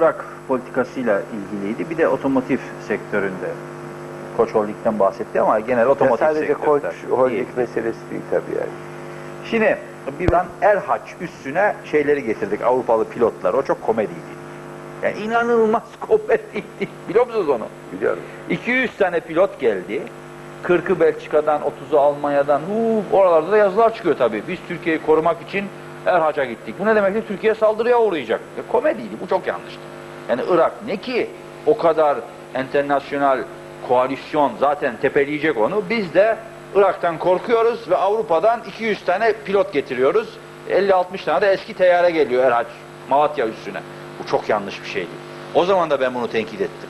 Irak politikasıyla ilgiliydi. Bir de otomotiv sektöründe. Koç Holding'den bahsetti ama genel Ya otomotiv sadece Koç. Holding değil. meselesi değil tabii yani. Şimdi birden Erhaç üstüne şeyleri getirdik Avrupalı pilotlar. O çok komediydi. Yani inanılmaz komediydi. Biliyor musunuz onu? Biliyorum. 200 tane pilot geldi. 40'ı Belçika'dan, 30'u Almanya'dan. Huu, oralarda da yazılar çıkıyor tabii. Biz Türkiye'yi korumak için Erhaç'a gittik. Bu ne demekti? Türkiye saldırıya uğrayacak. Ya, komediydi. Bu çok yanlıştı. Yani Irak ne ki o kadar internasyonel koalisyon zaten tepeleyecek onu. Biz de Irak'tan korkuyoruz ve Avrupa'dan 200 tane pilot getiriyoruz. 50-60 tane de eski teyyare geliyor Erhaç, Malatya üstüne. Bu çok yanlış bir şeydi. O zaman da ben bunu tenkit ettim.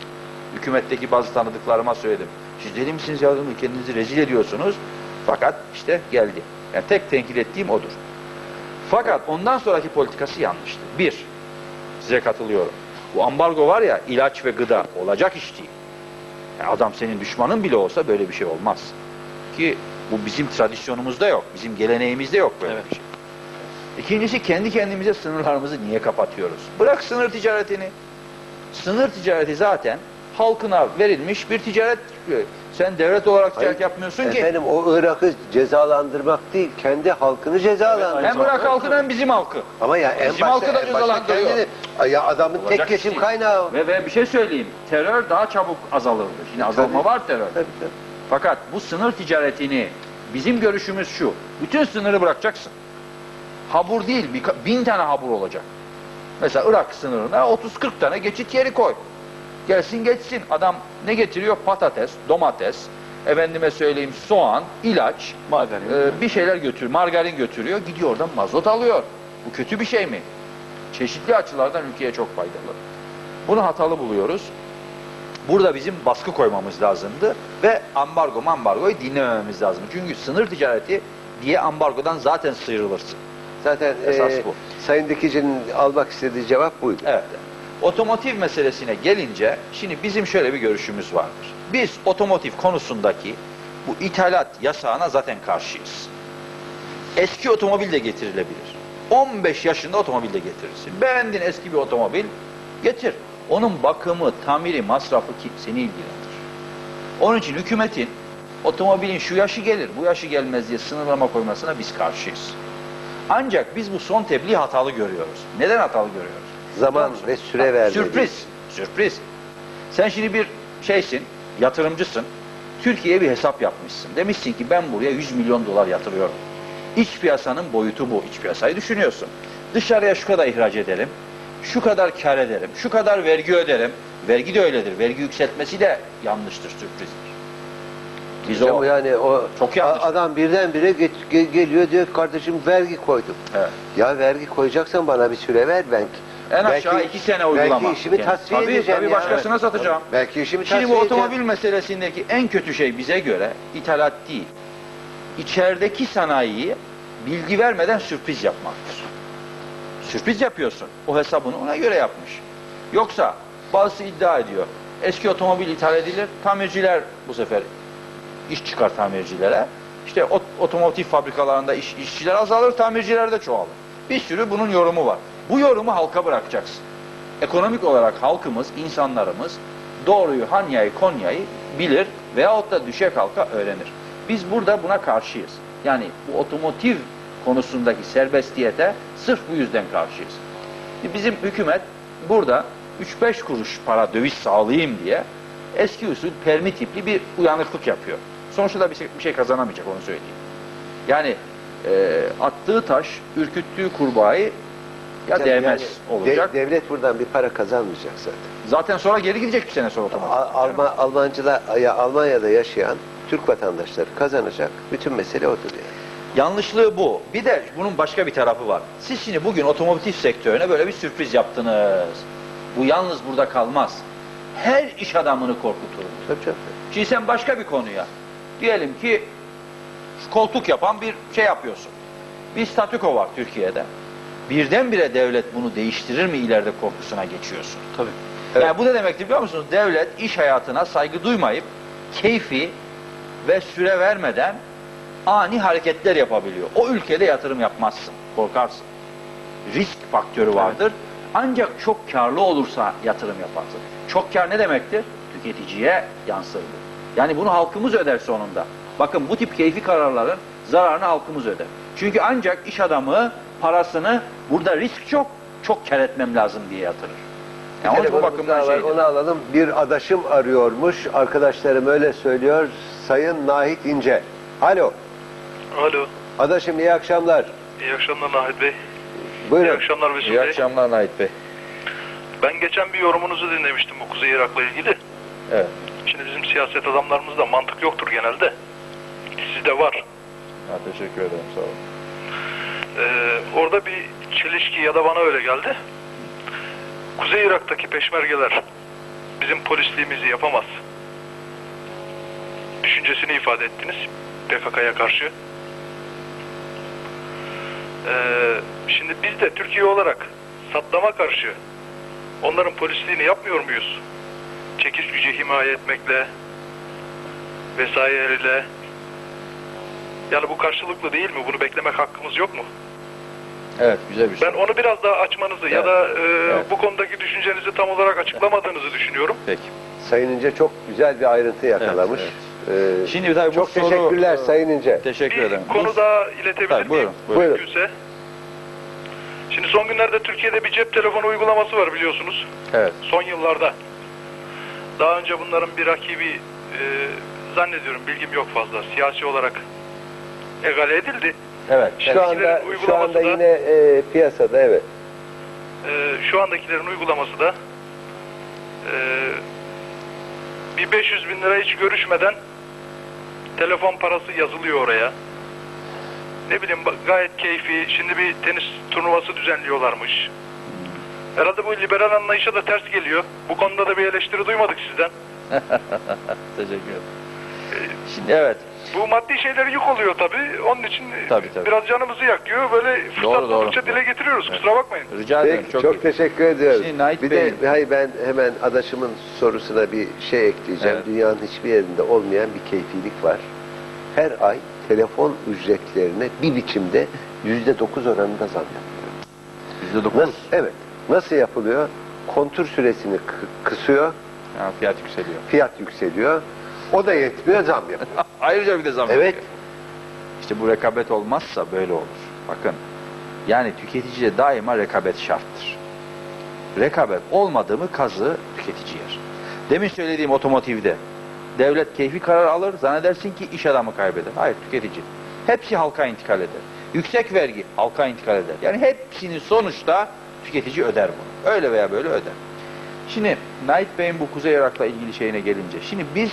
Hükümetteki bazı tanıdıklarıma söyledim. Siz deli misiniz ya dedim, kendinizi rezil ediyorsunuz. Fakat işte geldi. Yani tek tenkit ettiğim odur. Fakat ondan sonraki politikası yanlıştı. Bir, size katılıyorum. Bu ambargo var ya ilaç ve gıda olacak iş değil. Yani adam senin düşmanın bile olsa böyle bir şey olmaz. Ki bu bizim tradisyonumuzda yok. Bizim geleneğimizde yok böyle bir şey. İkincisi kendi kendimize sınırlarımızı niye kapatıyoruz? Bırak sınır ticaretini. Sınır ticareti zaten halkına verilmiş bir ticaret. Sen devlet olarak ticaret Hayır, yapmıyorsun ki. Efendim o Irak'ı cezalandırmak değil, kendi halkını cezalandırmak. Hem Irak halkını hem bizim halkı. Ama ya en Bizim başta, halkı da en başta cezalandırıyor. kendini, ya adamın Olacak tek geçim iş değil. kaynağı. Ve, ve bir şey söyleyeyim. Terör daha çabuk azalırdı. Şimdi azalma Tabii. var terör. Tabii, tabii. Fakat bu sınır ticaretini bizim görüşümüz şu. Bütün sınırı bırakacaksın. Habur değil, bin tane habur olacak. Mesela Irak sınırına 30-40 tane geçit yeri koy. Gelsin geçsin. Adam ne getiriyor? Patates, domates, efendime söyleyeyim soğan, ilaç, Margarin. e, bir şeyler götürüyor. Margarin götürüyor. Gidiyor oradan mazot alıyor. Bu kötü bir şey mi? Çeşitli açılardan ülkeye çok faydalı. Bunu hatalı buluyoruz. Burada bizim baskı koymamız lazımdı ve ambargo ambargoyu dinlemememiz lazım. Çünkü sınır ticareti diye ambargodan zaten sıyrılırsın. Zaten Esas e, bu. Sayın Dikici'nin almak istediği cevap buydu. Evet. Otomotiv meselesine gelince şimdi bizim şöyle bir görüşümüz vardır. Biz otomotiv konusundaki bu ithalat yasağına zaten karşıyız. Eski otomobil de getirilebilir. 15 yaşında otomobil de getirirsin. Beğendin eski bir otomobil, getir. Onun bakımı, tamiri, masrafı ki seni ilgilendirir. Onun için hükümetin otomobilin şu yaşı gelir, bu yaşı gelmez diye sınırlama koymasına biz karşıyız. Ancak biz bu son tebliğ hatalı görüyoruz. Neden hatalı görüyoruz? Zaman ve süre vermedi. Sürpriz, sürpriz. Sen şimdi bir şeysin, yatırımcısın. Türkiye'ye bir hesap yapmışsın. Demişsin ki ben buraya 100 milyon dolar yatırıyorum. İç piyasanın boyutu bu. İç piyasayı düşünüyorsun. Dışarıya şu kadar ihraç ederim. Şu kadar kar ederim. Şu kadar vergi öderim. Vergi de öyledir. Vergi yükseltmesi de yanlıştır, sürprizdir. Biz o, yani o Çok yanlış. adam birdenbire ge- ge- geliyor diyor kardeşim vergi koydum. Evet. Ya vergi koyacaksan bana bir süre ver belki. En Belki- aşağı iki sene uygulama. Belki işimi Yani tasfiye tabii, edeceğim tabii ya. başkasına satacağım. Belki işimi Şimdi bu edeceğim. otomobil meselesindeki en kötü şey bize göre ithalat değil. İçerideki sanayiyi bilgi vermeden sürpriz yapmaktır. Sürpriz yapıyorsun. O hesabını ona göre yapmış. Yoksa bazısı iddia ediyor. Eski otomobil ithal edilir. Tamirciler bu sefer iş çıkar tamircilere. İşte ot- otomotiv fabrikalarında iş, işçiler azalır, tamirciler de çoğalır. Bir sürü bunun yorumu var. Bu yorumu halka bırakacaksın. Ekonomik olarak halkımız, insanlarımız doğruyu, Hanya'yı, Konya'yı bilir veyahut da düşe kalka öğrenir. Biz burada buna karşıyız. Yani bu otomotiv konusundaki serbestiyete sırf bu yüzden karşıyız. Bizim hükümet burada 3-5 kuruş para döviz sağlayayım diye eski usul permi tipli bir uyanıklık yapıyor. Sonuçta da bir şey, bir şey kazanamayacak onu söyleyeyim. Yani e, attığı taş, ürküttüğü kurbağayı ya Yani değmez de- olacak. devlet buradan bir para kazanmayacak zaten. Zaten sonra geri gidecek bir sene sonra otomatik. Al- Alman, Almancılar, ya Almanya'da yaşayan Türk vatandaşları kazanacak. Bütün mesele odur yani. Yanlışlığı bu. Bir de bunun başka bir tarafı var. Siz şimdi bugün otomotiv sektörüne böyle bir sürpriz yaptınız. Bu yalnız burada kalmaz. Her iş adamını korkutur. Tabii canım. Şimdi sen başka bir konuya. Diyelim ki koltuk yapan bir şey yapıyorsun. Bir statüko var Türkiye'de. Birdenbire devlet bunu değiştirir mi ileride korkusuna geçiyorsun. Tabii. Evet. Yani bu ne demektir biliyor musunuz? Devlet iş hayatına saygı duymayıp keyfi ve süre vermeden ani hareketler yapabiliyor. O ülkede yatırım yapmazsın, korkarsın. Risk faktörü vardır. Ancak çok karlı olursa yatırım yaparsın. Çok kar ne demektir? Tüketiciye yansır bu. Yani bunu halkımız öder sonunda. Bakın bu tip keyfi kararların zararını halkımız öder. Çünkü ancak iş adamı parasını burada risk çok, çok kar etmem lazım diye yatırır. Yani onun bu bakımdan var, şeydir. onu alalım. Bir adaşım arıyormuş. Arkadaşlarım öyle söylüyor. Sayın Nahit İnce. Alo. Alo. Adaşım iyi akşamlar. İyi akşamlar Nahit Bey. İyi Buyurun. akşamlar Mesut İyi Bey. akşamlar Nait Bey. Ben geçen bir yorumunuzu dinlemiştim bu Kuzey Irak'la ilgili. Evet. Şimdi bizim siyaset adamlarımızda mantık yoktur genelde. Sizde var. Ha, teşekkür ederim sağ olun. Ee, orada bir çelişki ya da bana öyle geldi. Kuzey Irak'taki peşmergeler bizim polisliğimizi yapamaz. Düşüncesini ifade ettiniz PKK'ya karşı. Ee, şimdi biz de Türkiye olarak Saddam'a karşı onların polisliğini yapmıyor muyuz? Çekiş gücü himaye etmekle vesaireyle yani bu karşılıklı değil mi? Bunu beklemek hakkımız yok mu? Evet güzel bir şey. Ben onu biraz daha açmanızı ya Evet. da e, Evet. bu konudaki düşüncenizi tam olarak açıklamadığınızı düşünüyorum. Peki. Sayın İnce çok güzel bir ayrıntı yakalamış. Ee, Şimdi tabii bu çok soru- teşekkürler Sayın İnce. Teşekkür Bir ederim. konu Bu- daha iletebilir Tabii, buyurun, miyim? buyurun. Mümkünse. Şimdi son günlerde Türkiye'de bir cep telefonu uygulaması var biliyorsunuz. Evet. Son yıllarda. Daha önce bunların bir rakibi e, zannediyorum bilgim yok fazla. Siyasi olarak egale edildi. Evet. Şu anda şu anda da- yine e, piyasada evet. Ee, şu andakilerin uygulaması da e, bir 500 bin lira hiç görüşmeden telefon parası yazılıyor oraya. Ne bileyim gayet keyfi. Şimdi bir tenis turnuvası düzenliyorlarmış. Herhalde bu liberal anlayışa da ters geliyor. Bu konuda da bir eleştiri duymadık sizden. Teşekkür ederim. Şimdi evet. Bu maddi şeyler yük oluyor tabii. Onun için Tabii, tabii. biraz canımızı yakıyor. Böyle fırsat Doğru, dile getiriyoruz. Kusura bakmayın. Rica ederim. Peki, çok, çok, iyi. teşekkür ediyorum. Şimdi Nait bir Bey'in- de hayır ben hemen adaşımın sorusuna bir şey ekleyeceğim. Evet. Dünyanın hiçbir yerinde olmayan bir keyfilik var. Her ay telefon ücretlerine bir biçimde yüzde dokuz oranında zam yapılıyor. Yüzde dokuz. Nasıl? Evet. Nasıl yapılıyor? Kontur süresini kı- kısıyor, Yani fiyat yükseliyor. fiyat yükseliyor. O da yetmiyor, zam yapıyor. Ayrıca bir de zam Evet. yapıyor. İşte bu rekabet olmazsa böyle olur. Bakın. Yani tüketiciye daima rekabet şarttır. Rekabet olmadı mı kazı tüketici yer. Demin söylediğim otomotivde devlet keyfi karar alır zannedersin ki iş adamı kaybeder. Hayır tüketici. Hepsi halka intikal eder. Yüksek vergi halka intikal eder. Yani hepsinin sonuçta tüketici öder bunu. Öyle veya böyle öder. Şimdi Nait Bey'in bu Kuzey Irak'la ilgili şeyine gelince. Şimdi biz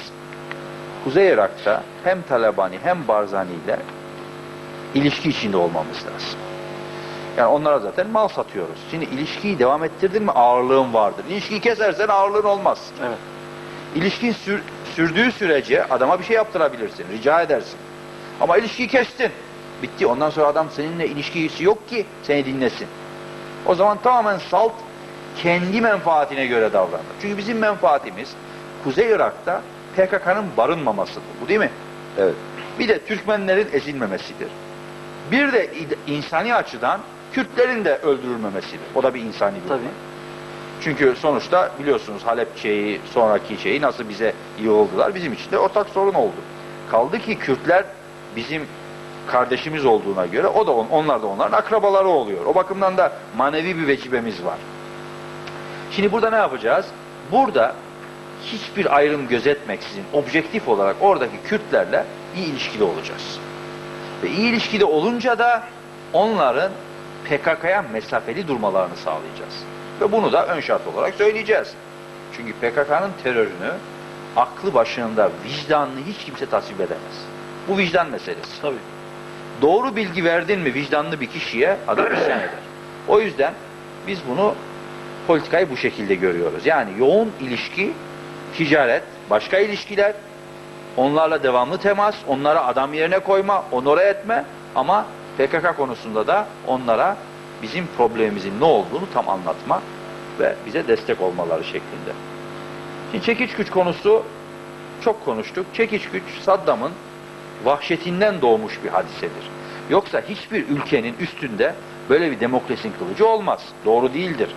Kuzey Irak'ta hem Talabani hem Barzani ile ilişki içinde olmamız lazım. Yani onlara zaten mal satıyoruz. Şimdi ilişkiyi devam ettirdin mi ağırlığın vardır. İlişkiyi kesersen ağırlığın olmaz. Evet. İlişkin sür- sürdüğü sürece adama bir şey yaptırabilirsin, rica edersin. Ama ilişkiyi kestin. Bitti. Ondan sonra adam seninle ilişkisi yok ki seni dinlesin. O zaman tamamen salt kendi menfaatine göre davranır. Çünkü bizim menfaatimiz Kuzey Irak'ta PKK'nın barınmamasıdır. Bu değil mi? Evet. Bir de Türkmenlerin ezilmemesidir. Bir de insani açıdan Kürtlerin de öldürülmemesidir. O da bir insani bir olay. Çünkü sonuçta biliyorsunuz Halepçe'yi, sonraki şeyi nasıl bize yığıldılar. Bizim için de ortak sorun oldu. Kaldı ki Kürtler bizim kardeşimiz olduğuna göre o da on- onlar da onların akrabaları oluyor. O bakımdan da manevi bir vecibemiz var. Şimdi burada ne yapacağız? Burada hiçbir ayrım gözetmeksizin objektif olarak oradaki Kürtlerle iyi ilişkide olacağız. Ve iyi ilişkide olunca da onların PKK'ya mesafeli durmalarını sağlayacağız. Ve bunu da ön şart olarak söyleyeceğiz. Çünkü PKK'nın terörünü aklı başında vicdanlı hiç kimse tasvip edemez. Bu vicdan meselesi. Tabii. Doğru bilgi verdin mi vicdanlı bir kişiye adam isyan eder. O yüzden biz bunu politikayı bu şekilde görüyoruz. Yani yoğun ilişki, ticaret, başka ilişkiler, onlarla devamlı temas, onlara adam yerine koyma, onore etme ama PKK konusunda da onlara bizim problemimizin ne olduğunu tam anlatma ve bize destek olmaları şeklinde. Şimdi çekiç güç konusu çok konuştuk. Çekiç güç Saddam'ın vahşetinden doğmuş bir hadisedir. Yoksa hiçbir ülkenin üstünde böyle bir demokrasinin kılıcı olmaz. Doğru değildir.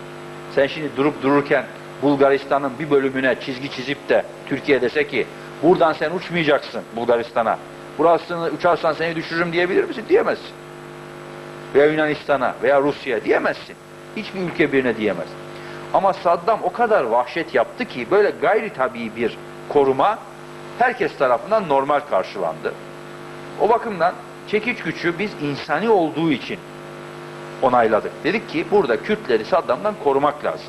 Sen şimdi durup dururken Bulgaristan'ın bir bölümüne çizgi çizip de Türkiye dese ki buradan sen uçmayacaksın Bulgaristan'a. Burasını uçarsan seni düşürürüm diyebilir misin? Diyemezsin. Veya Yunanistan'a veya Rusya diyemezsin. Hiçbir ülke birine diyemez. Ama Saddam o kadar vahşet yaptı ki böyle gayri tabii bir koruma herkes tarafından normal karşılandı. O bakımdan çekiç gücü biz insani olduğu için onayladık. Dedik ki burada Kürtleri Saddam'dan korumak lazım.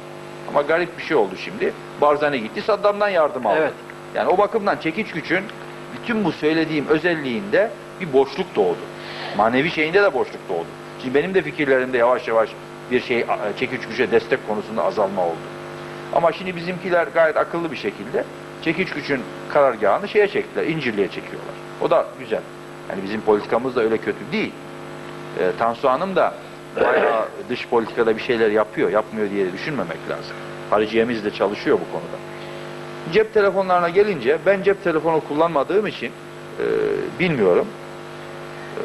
Ama garip bir şey oldu şimdi. Barzani gitti Saddam'dan yardım aldı. Evet. Yani o bakımdan çekiç gücün bütün bu söylediğim özelliğinde bir boşluk doğdu. Manevi şeyinde de boşluk doğdu. Şimdi benim de fikirlerimde yavaş yavaş bir şey çekiç güce destek konusunda azalma oldu. Ama şimdi bizimkiler gayet akıllı bir şekilde çekiç gücün karargahını şeye çektiler, İncirli'ye çekiyorlar. O da güzel. Yani bizim politikamız da öyle kötü değil. E, Tansu Hanım da bayağı dış politikada bir şeyler yapıyor, yapmıyor diye düşünmemek lazım. Hariciyemiz de çalışıyor bu konuda. Cep telefonlarına gelince ben cep telefonu kullanmadığım için e, bilmiyorum.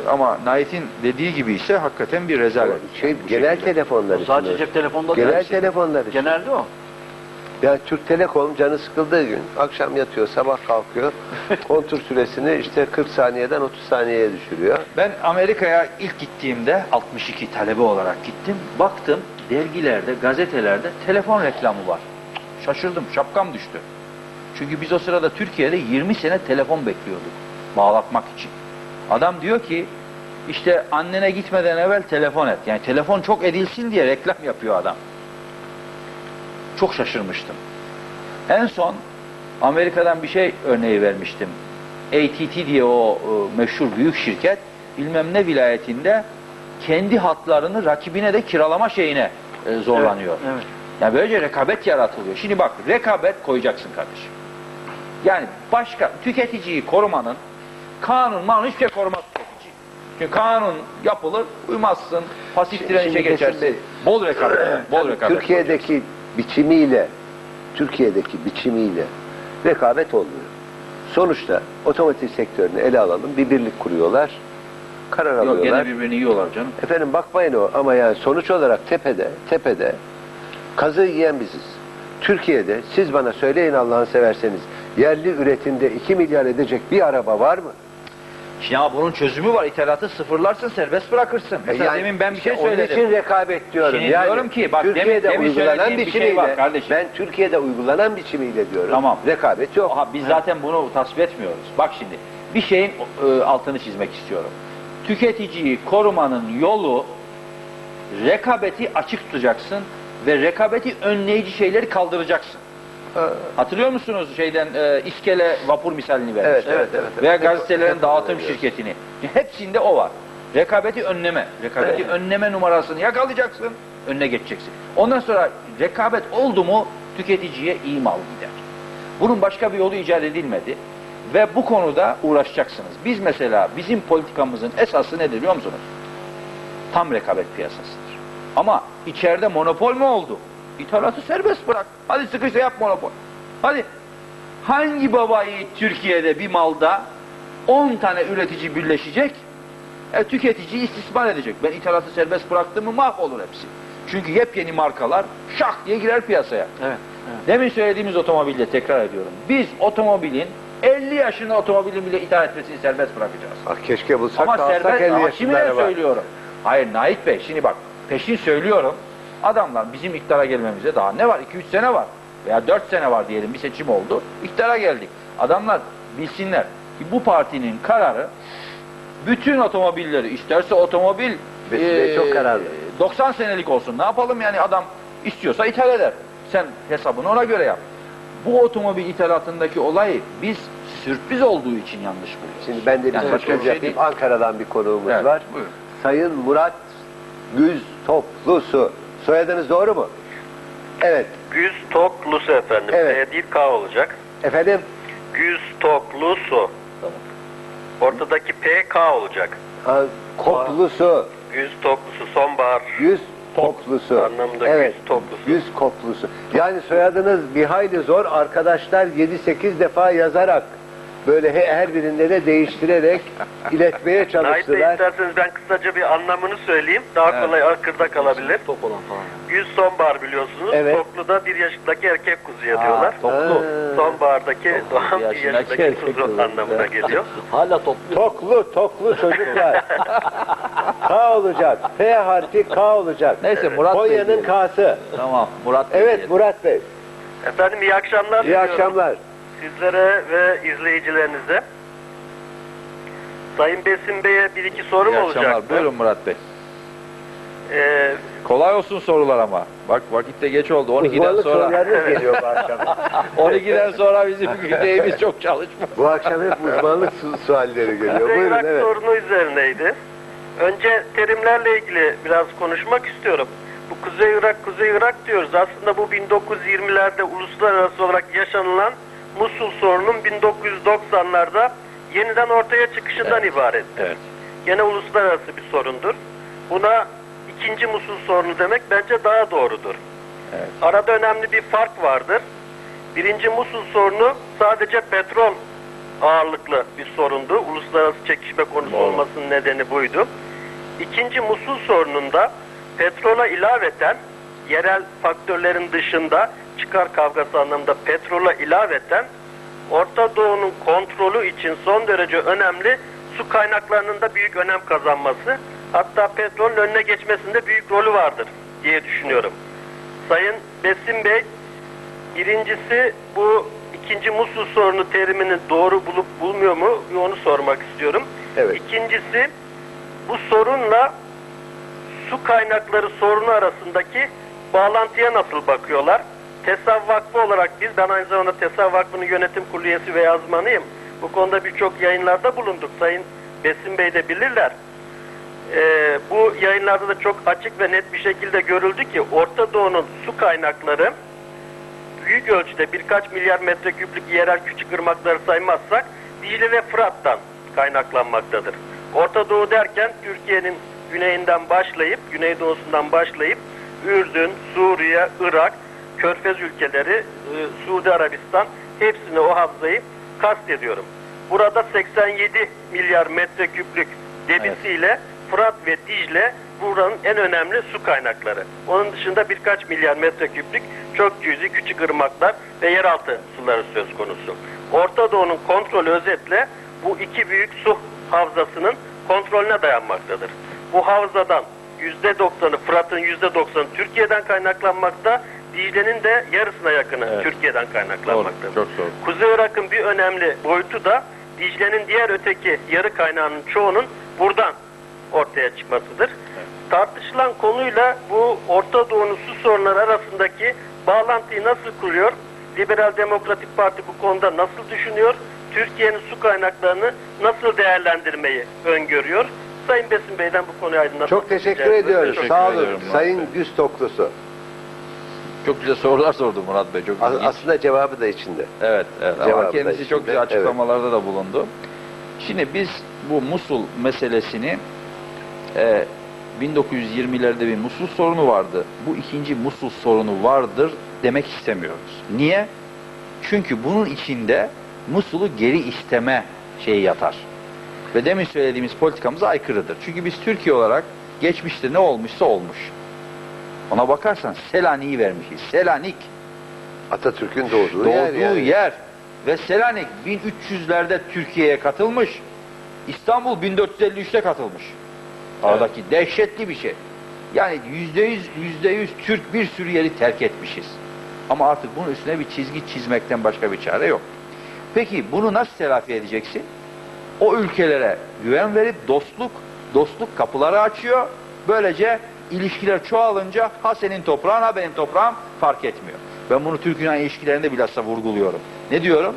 E, ama Nait'in dediği gibi ise hakikaten bir rezalet. Şey, Bu genel şekilde. telefonlar sadece cep telefonda Genel değil. telefonlar için. Genelde o. Ya Türk Telekom canı sıkıldığı gün akşam yatıyor, sabah kalkıyor. Kontur süresini işte 40 saniyeden 30 saniyeye düşürüyor. Ben Amerika'ya ilk gittiğimde 62 talebe olarak gittim. Baktım dergilerde, gazetelerde telefon reklamı var. Şaşırdım, şapkam düştü. Çünkü biz o sırada Türkiye'de 20 sene telefon bekliyorduk bağlatmak için. Adam diyor ki işte annene gitmeden evvel telefon et. Yani telefon çok edilsin diye reklam yapıyor adam. Çok şaşırmıştım. En son Amerika'dan bir şey örneği vermiştim. AT&T diye o e, meşhur büyük şirket bilmem ne vilayetinde kendi hatlarını rakibine de kiralama şeyine e, zorlanıyor. Evet, evet. Yani böylece rekabet yaratılıyor. Şimdi bak rekabet koyacaksın kardeşim. Yani başka tüketiciyi korumanın kanun manun hiçbir şey korumaz tüketici. Çünkü kanun yapılır uymazsın pasif direnişe geçersin. Bol rekabet. Bol rekabet. Türkiye'deki biçimiyle Türkiye'deki biçimiyle rekabet olmuyor. Sonuçta otomotiv sektörünü ele alalım. Bir birlik kuruyorlar. Karar Yok alıyorlar. gene birbirini yiyorlar canım. Efendim bakmayın o ama yani sonuç olarak tepede tepede kazı yiyen biziz. Türkiye'de siz bana söyleyin Allah'ını severseniz yerli üretimde 2 milyar edecek bir araba var mı? Şimdi ama bunun çözümü var. İthalatı sıfırlarsın, serbest bırakırsın. Mesela Yani demin ben bir şey işte onun söyledim. için rekabet diyorum. Şimdi yani diyorum ki, bak, Türkiye'de demin- demin uygulanan bir şey biçimiyle var kardeşim. ben Türkiye'de uygulanan biçimiyle diyorum. Tamam. Rekabet yok. Aha, biz zaten bunu tasvip etmiyoruz. Bak şimdi bir şeyin e, altını çizmek istiyorum. Tüketiciyi korumanın yolu rekabeti açık tutacaksın ve rekabeti önleyici şeyleri kaldıracaksın. Hatırlıyor musunuz şeyden e, iskele vapur misalini vermişler. Evet, evet, evet, evet. Veya gazetelerin hep dağıtım kullanıyoruz. şirketini. Hepsinde o var. Rekabeti önleme. Rekabeti önleme numarasını yakalayacaksın, önüne geçeceksin. Ondan sonra rekabet oldu mu tüketiciye iyi mal gider. Bunun başka bir yolu icat edilmedi. Ve bu konuda uğraşacaksınız. Biz mesela bizim politikamızın esası nedir biliyor musunuz? Tam rekabet piyasasıdır. Ama içeride monopol mu oldu? İthalatı serbest bırak. Hadi sıkışsa yap monopol. Hadi. Hangi babayı Türkiye'de bir malda 10 tane üretici birleşecek? E, tüketici istismar edecek. Ben ithalatı serbest bıraktığımı mahvolur hepsi. Çünkü yepyeni markalar şak diye girer piyasaya. Evet. evet. Demin söylediğimiz otomobilde tekrar ediyorum. Biz otomobilin 50 yaşında otomobilin bile ithal etmesini serbest bırakacağız. Ah, keşke bulsak Ama da serbest 50 ama şimdi yaşında araba. söylüyorum. Hayır Nait Bey şimdi bak peşin söylüyorum. Adamlar bizim iktidara gelmemize daha ne var? 2-3 sene var. Veya 4 sene var diyelim bir seçim oldu. İktidara geldik. Adamlar bilsinler ki bu partinin kararı bütün otomobilleri isterse otomobil ve çok kararlı. 90 senelik olsun. Ne yapalım yani adam istiyorsa ithal eder. Sen hesabını ona göre yap. Bu otomobil ithalatındaki olayı biz sürpriz olduğu için yanlış buluyoruz. Şimdi ben de bir Yani başka bir şey yapayım. Ankara'dan bir konuğumuz Evet, var. buyurun. Sayın Murat Güz Toplusu. Soyadınız doğru mu? Evet. Güz Toklusu efendim. Evet. T değil K olacak. Efendim? Güz Toklusu. Tamam. Ortadaki P K olacak. Ha, Koplusu. Güz Toklusu sonbahar. Yüz Koplusu. Anlamında evet. yüz toplusu. Yüz Koplusu. Yani soyadınız bir hayli zor. Arkadaşlar 7-8 defa yazarak böyle he- her birinde de değiştirerek iletmeye Nait çalıştılar. isterseniz ben kısaca bir anlamını söyleyeyim. Daha Evet. kolay akırda kalabilir. Top olan falan. Yüz sonbahar biliyorsunuz. Evet. Toklu'da bir yaşındaki erkek kuzuya diyorlar. Toplu. Ha. Sonbahardaki doğan bir yaşındaki yaşındaki erkek kuzu kuzu. anlamına geliyor. Hala toplu. Toklu, toklu çocuklar. K olacak. P harfi K olacak. Neyse Murat Bey. Konya'nın. K'sı. Tamam Murat Bey. Evet. Murat Bey. Efendim iyi akşamlar İyi diliyorum. akşamlar. Sizlere ve izleyicilerinize. Sayın Besim Bey'e bir iki sorum İyi akşamlar. olacaktı. Buyurun Murat Bey. Ee, Kolay olsun sorular ama. Bak vakit de geç oldu. 12'den Uzmanlık sonra sorularınız geliyor bu akşam. 12'den sonra bizim güneyimiz çok çalışmaz. Bu akşam hep uzmanlık su- sualleri geliyor. Kuzey Buyurun Irak evet. sorunu üzerineydi. Önce terimlerle ilgili biraz konuşmak istiyorum. Bu Kuzey Irak, Kuzey Irak diyoruz. Aslında bu 1920'lerde uluslararası olarak yaşanılan Musul sorunun 1990'larda yeniden ortaya çıkışından ibaret. Evet. Gene uluslararası bir sorundur. Buna ikinci Musul sorunu demek bence daha doğrudur. Evet. Arada önemli bir fark vardır. Birinci Musul sorunu sadece petrol ağırlıklı bir sorundu. Uluslararası çekişme konusu Doğru. olmasının nedeni buydu. İkinci Musul sorununda petrola ilaveten yerel faktörlerin dışında çıkar kavgası anlamında petrola ilaveten Orta Doğu'nun kontrolü için son derece önemli su kaynaklarının da büyük önem kazanması hatta petrolün önüne geçmesinde büyük rolü vardır diye düşünüyorum. Sayın Besim Bey birincisi bu ikinci Musul sorunu terimini doğru bulup bulmuyor mu onu sormak istiyorum. Evet. İkincisi bu sorunla su kaynakları sorunu arasındaki bağlantıya nasıl bakıyorlar? TESAV Vakfı olarak biz, ben aynı zamanda TESAV Vakfı'nın yönetim kurulu üyesi ve yazmanıyım. Bu konuda birçok yayınlarda bulunduk. Sayın Besim Bey de bilirler. Ee, bu yayınlarda da çok açık ve net bir şekilde görüldü ki Orta Doğu'nun su kaynakları büyük ölçüde birkaç milyar metreküplük yerel küçük ırmakları saymazsak Dicle ve Fırat'tan kaynaklanmaktadır. Orta Doğu derken Türkiye'nin güneyinden başlayıp, güneydoğusundan başlayıp Ürdün, Suriye, Irak, Körfez ülkeleri, e, Suudi Arabistan hepsine o havzayı kastediyorum. Burada 87 milyar metreküplük debisiyle Fırat ve Dicle buranın en önemli su kaynakları. Onun dışında birkaç milyar metreküplük çok cüzi küçük ırmaklar ve yeraltı suları söz konusu. Orta Doğu'nun kontrolü özetle bu iki büyük su havzasının kontrolüne dayanmaktadır. Bu havzadan %90'ı Fırat'ın %90'ı Türkiye'den kaynaklanmakta, Dicle'nin de yarısına yakını Evet. Türkiye'den kaynaklanmaktadır. Doğru, çok doğru. Kuzey Irak'ın bir önemli boyutu da Dicle'nin diğer öteki yarı kaynağının çoğunun buradan ortaya çıkmasıdır. Tartışılan konuyla bu Orta Doğu'nun su sorunları arasındaki bağlantıyı nasıl kuruyor? Liberal Demokratik Parti bu konuda nasıl düşünüyor? Türkiye'nin su kaynaklarını nasıl değerlendirmeyi öngörüyor? Sayın Besim Bey'den bu konuyu aydınlatmak Çok teşekkür ediyoruz. Teşekkür Sağ olun. Sayın. Güz Toklusu. Çok güzel sorular sordu Murat Bey. Çok As- ilginç. aslında cevabı da içinde. Evet, evet. Ama Cevabı da kendisi çok güzel açıklamalarda da bulundu. Şimdi biz bu Musul meselesini e, 1920'lerde bir Musul sorunu vardı. Bu ikinci Musul sorunu vardır demek istemiyoruz. Niye? Çünkü bunun içinde Musul'u geri isteme şeyi yatar. Ve demin söylediğimiz politikamıza aykırıdır. Çünkü biz Türkiye olarak geçmişte ne olmuşsa olmuş. Ona bakarsan Selanik'i vermişiz. Selanik Atatürk'ün doğduğu, doğduğu yer. yer, yani. ve Selanik 1300'lerde Türkiye'ye katılmış. İstanbul 1453'te katılmış. Aradaki dehşetli bir şey. Yani yüzde yüz, yüzde yüz Türk bir sürü yeri terk etmişiz. Ama artık bunun üstüne bir çizgi çizmekten başka bir çare yok. Peki bunu nasıl telafi edeceksin? O ülkelere güven verip dostluk, dostluk kapıları açıyor. Böylece ilişkiler çoğalınca ha senin toprağın ha benim toprağım fark etmiyor. Ben bunu Türk-Yunan ilişkilerinde bilhassa vurguluyorum. Ne diyorum?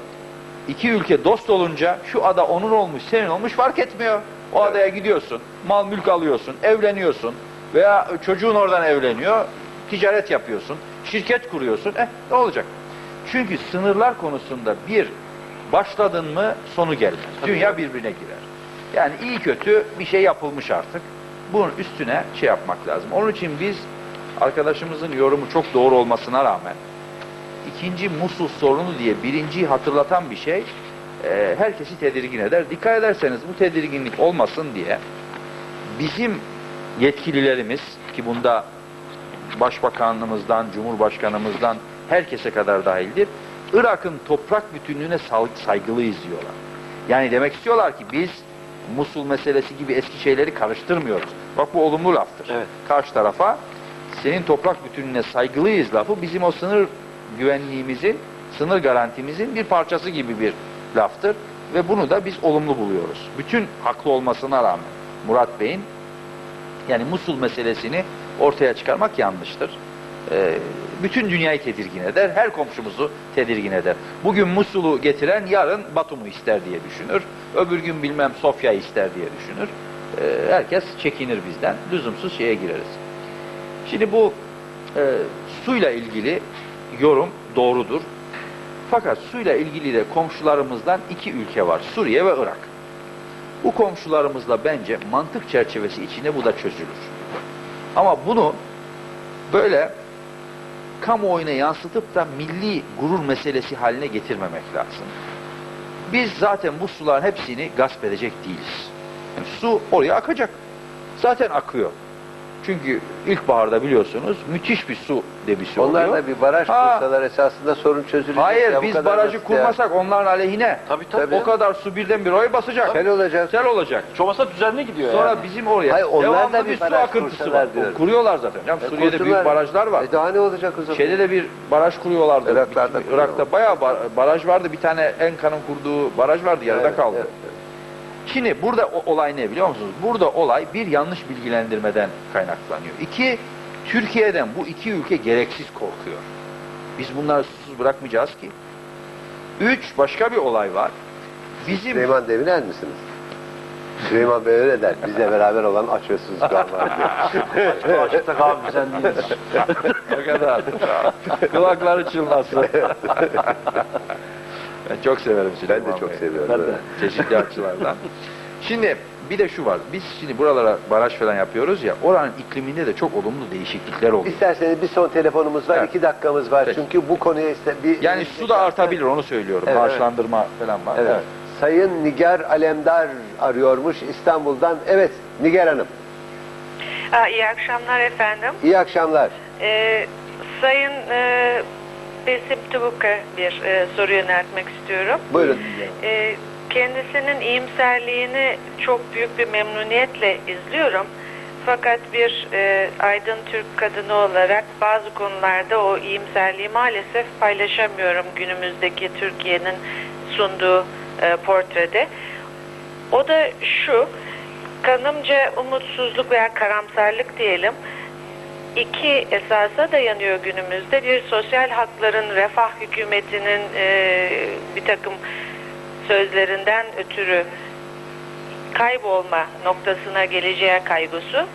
İki ülke dost olunca şu ada onun olmuş, senin olmuş fark etmiyor. O adaya gidiyorsun, mal mülk alıyorsun, evleniyorsun veya çocuğun oradan evleniyor, ticaret yapıyorsun, şirket kuruyorsun. Eh ne olacak? Çünkü sınırlar konusunda bir başladın mı sonu gelmez. Dünya birbirine girer. Yani iyi kötü bir şey yapılmış artık. Bunun üstüne şey yapmak lazım. Onun için biz arkadaşımızın yorumu çok doğru olmasına rağmen ikinci Musul sorunu diye birinciyi hatırlatan bir şey e, herkesi tedirgin eder. Dikkat ederseniz bu tedirginlik olmasın diye bizim yetkililerimiz ki bunda başbakanlığımızdan, cumhurbaşkanımızdan herkese kadar dahildir. Irak'ın toprak bütünlüğüne saygılıyız diyorlar. Yani demek istiyorlar ki biz Musul meselesi gibi eski şeyleri karıştırmıyoruz. Bak bu olumlu laftır. Evet. Karşı tarafa senin toprak bütünlüğüne saygılıyız lafı bizim o sınır güvenliğimizin, sınır garantimizin bir parçası gibi bir laftır. Ve bunu da biz olumlu buluyoruz. Bütün haklı olmasına rağmen Murat Bey'in yani Musul meselesini ortaya çıkarmak yanlıştır. Ee, bütün dünyayı tedirgin eder, her komşumuzu tedirgin eder. Bugün Musul'u getiren yarın Batum'u ister diye düşünür. Öbür gün bilmem Sofya'yı ister diye düşünür. Ee, herkes çekinir bizden. Lüzumsuz şeye gireriz. Şimdi bu e, suyla ilgili yorum doğrudur. Fakat suyla ilgili de komşularımızdan iki ülke var. Suriye ve Irak. Bu komşularımızla bence mantık çerçevesi içinde bu da çözülür. Ama bunu böyle kamuoyuna yansıtıp da milli gurur meselesi haline getirmemek lazım. Biz zaten bu suların hepsini gasp edecek değiliz. Yani su oraya akacak. Zaten akıyor. Çünkü ilkbaharda biliyorsunuz müthiş bir su debisi oluyor. Onlar da bir baraj Ha, kursalar esasında sorun çözülecek. Hayır ya, biz barajı basit ya. kurmasak onların aleyhine. Tabii tabii. O kadar su birdenbire oraya basacak. Sel olacak. Sel olacak. Çoğmasa düzenli gidiyor Sonra yani. bizim oraya Hayır, onlar devamlı da bir bir su baraj akıntısı var. diyorum. Kuruyorlar zaten. Canım, E, Suriye'de kursunlar. büyük barajlar var. E daha ne olacak o zaman? Şeyde de bir baraj kuruyorlardı. Irak'larda Bir-. Irak'ta bayağı bar- baraj vardı. Bir tane Enkan'ın kurduğu baraj vardı. Yarıda Evet, kaldı. evet, evet. Şimdi burada olay ne biliyor musunuz? Burada olay bir yanlış bilgilendirmeden kaynaklanıyor. İki, Türkiye'den bu iki ülke gereksiz korkuyor. Biz bunları susuz bırakmayacağız ki. Üç, başka bir olay var. Bizim Süleyman Demirel misiniz? Süleyman Bey öyle der. Bizle beraber olan aç ve susuz kalmaz diyor. Açıkta kahve düzenli değiliz. o kadar. Kulakları çınlasın. ben çok severim Ben Süleyman de çok Bey'i. seviyorum. Ben de. evet. Çeşitli açılardan. Şimdi bir de şu var. Biz şimdi buralara baraj falan yapıyoruz ya. Oranın ikliminde de çok olumlu değişiklikler oluyor. İsterseniz bir son telefonumuz var. Evet. iki dakikamız var. Peki. Çünkü bu konuya iste bir... Yani su da artabilir onu söylüyorum. Evet, Bağışlandırma falan var. Evet. Sayın Nigar Alemdar arıyormuş İstanbul'dan. Evet Nigar Hanım. Aa, iyi akşamlar efendim. İyi akşamlar. Ee, Sayın e, Besim Tubuk'a bir e, soru yöneltmek istiyorum. Buyurun. Ee, kendisinin iyimserliğini çok büyük bir memnuniyetle izliyorum. Fakat bir e, aydın Türk kadını olarak bazı konularda o iyimserliği maalesef paylaşamıyorum günümüzdeki Türkiye'nin sunduğu e, portrede. O da şu, kanımca umutsuzluk veya karamsarlık diyelim, iki esasa dayanıyor günümüzde. Bir sosyal hakların refah hükümetinin e, bir takım sözlerinden ötürü kaybolma noktasına geleceği kaygısı.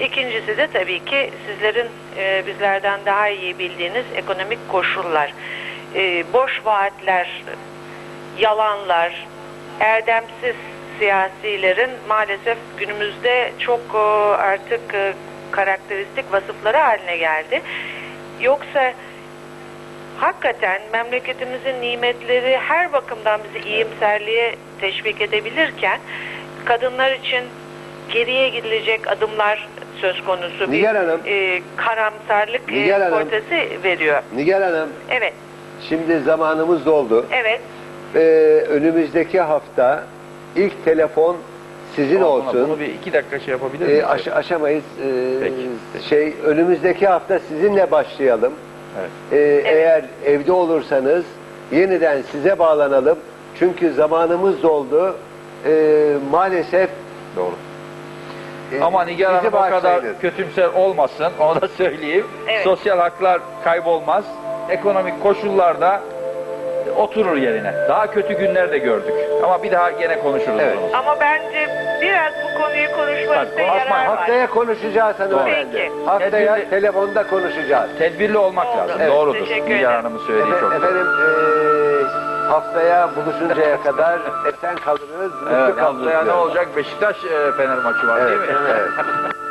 İkincisi de tabii ki sizlerin e, bizlerden daha iyi bildiğiniz ekonomik koşullar. E, boş vaatler, yalanlar, erdemsiz siyasilerin maalesef günümüzde çok e, artık e, karakteristik vasıfları haline geldi. Yoksa hakikaten memleketimizin nimetleri her bakımdan bizi iyimserliğe teşvik edebilirken kadınlar için geriye gidilecek adımlar söz konusu Nigar bir Hanım. e, karamsarlık e, Nigar Hanım. veriyor. Nigar Hanım Evet, şimdi zamanımız doldu. evet. Ee, önümüzdeki hafta ilk telefon sizin Ama olsun. Bunu bir iki dakika şey yapabilir Ee, miyiz? aş- aşamayız. Ee, Peki, peki. Şey önümüzdeki hafta sizinle başlayalım. Evet. Ee, Eğer evde olursanız yeniden size bağlanalım. Çünkü zamanımız doldu. Ee, maalesef Doğru. e, Ama Nigar Hanım o kadar kötümser olmasın. Onu da söyleyeyim. Evet. Sosyal haklar kaybolmaz. Ekonomik koşullar da oturur yerine. Daha kötü günler de gördük. Ama bir daha gene konuşuruz Evet. Ama bence biraz bu konuyu konuşmakta Tabii, yarar var. Haftaya konuşacağız hanımefendi. Peki. Haftaya Tedbirli- telefonda konuşacağız. Tedbirli olmak Oldu. lazım. Evet. Doğrudur. Teşekkür ederim. Hanım'ın söylediği Efe- çok doğru. efendim eee, haftaya buluşuncaya kadar esen kalırız. Mutlu Evet, kalırız. haftaya ne diyorum. olacak? Beşiktaş e, Fener maçı var Evet, değil mi? evet.